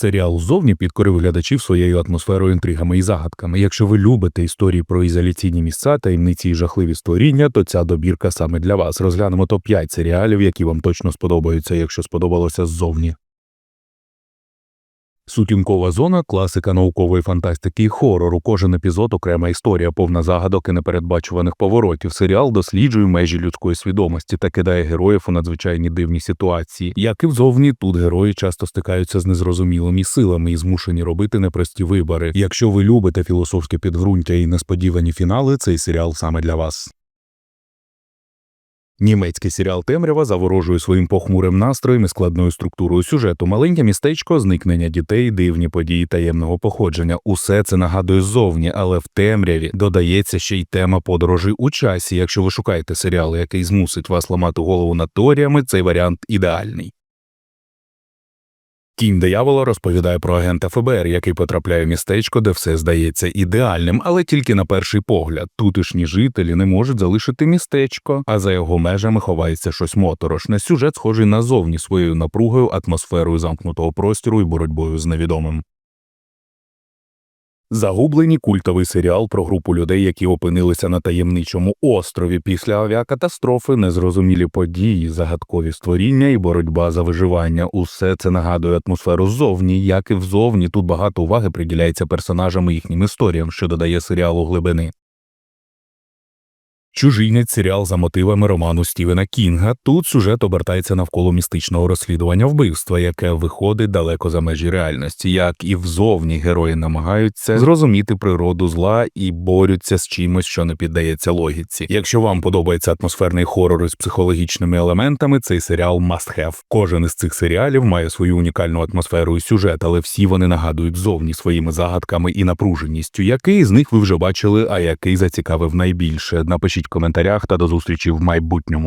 Серіал зовні підкорив глядачів своєю атмосферою, інтригами і загадками. Якщо ви любите історії про ізоляційні місця, таємниці і жахливі створіння, то ця добірка саме для вас. Розглянемо топ 5 серіалів, які вам точно сподобаються, якщо сподобалося ззовні. Сутінкова зона класика наукової фантастики і хорору. Кожен епізод окрема історія, повна загадок і непередбачуваних поворотів. Серіал досліджує межі людської свідомості та кидає героїв у надзвичайні дивні ситуації. Як і взовні, тут герої часто стикаються з незрозумілими силами і змушені робити непрості вибори. Якщо ви любите філософське підґрунтя і несподівані фінали, цей серіал саме для вас. Німецький серіал Темрява заворожує своїм похмурим настроєм і складною структурою сюжету. Маленьке містечко, зникнення дітей, дивні події таємного походження. Усе це нагадує зовні, але в темряві додається ще й тема подорожей у часі. Якщо ви шукаєте серіал, який змусить вас ламати голову над теоріями, цей варіант ідеальний. Кінь диявола розповідає про агента ФБР, який потрапляє в містечко, де все здається ідеальним, але тільки на перший погляд. Тутишні жителі не можуть залишити містечко, а за його межами ховається щось моторошне. Сюжет схожий назовні своєю напругою, атмосферою замкнутого простору і боротьбою з невідомим. Загублені культовий серіал про групу людей, які опинилися на таємничому острові після авіакатастрофи, незрозумілі події, загадкові створіння і боротьба за виживання. Усе це нагадує атмосферу ззовні, як і взовні. Тут багато уваги приділяється персонажам і їхнім історіям, що додає серіалу глибини. Чужинець серіал за мотивами роману Стівена Кінга. Тут сюжет обертається навколо містичного розслідування вбивства, яке виходить далеко за межі реальності. Як і взовні герої намагаються зрозуміти природу зла і борються з чимось, що не піддається логіці. Якщо вам подобається атмосферний хорор із психологічними елементами, цей серіал must have. Кожен із цих серіалів має свою унікальну атмосферу і сюжет, але всі вони нагадують зовні своїми загадками і напруженістю. Який з них ви вже бачили, а який зацікавив найбільше? Напишіть коментарях та до зустрічі в майбутньому.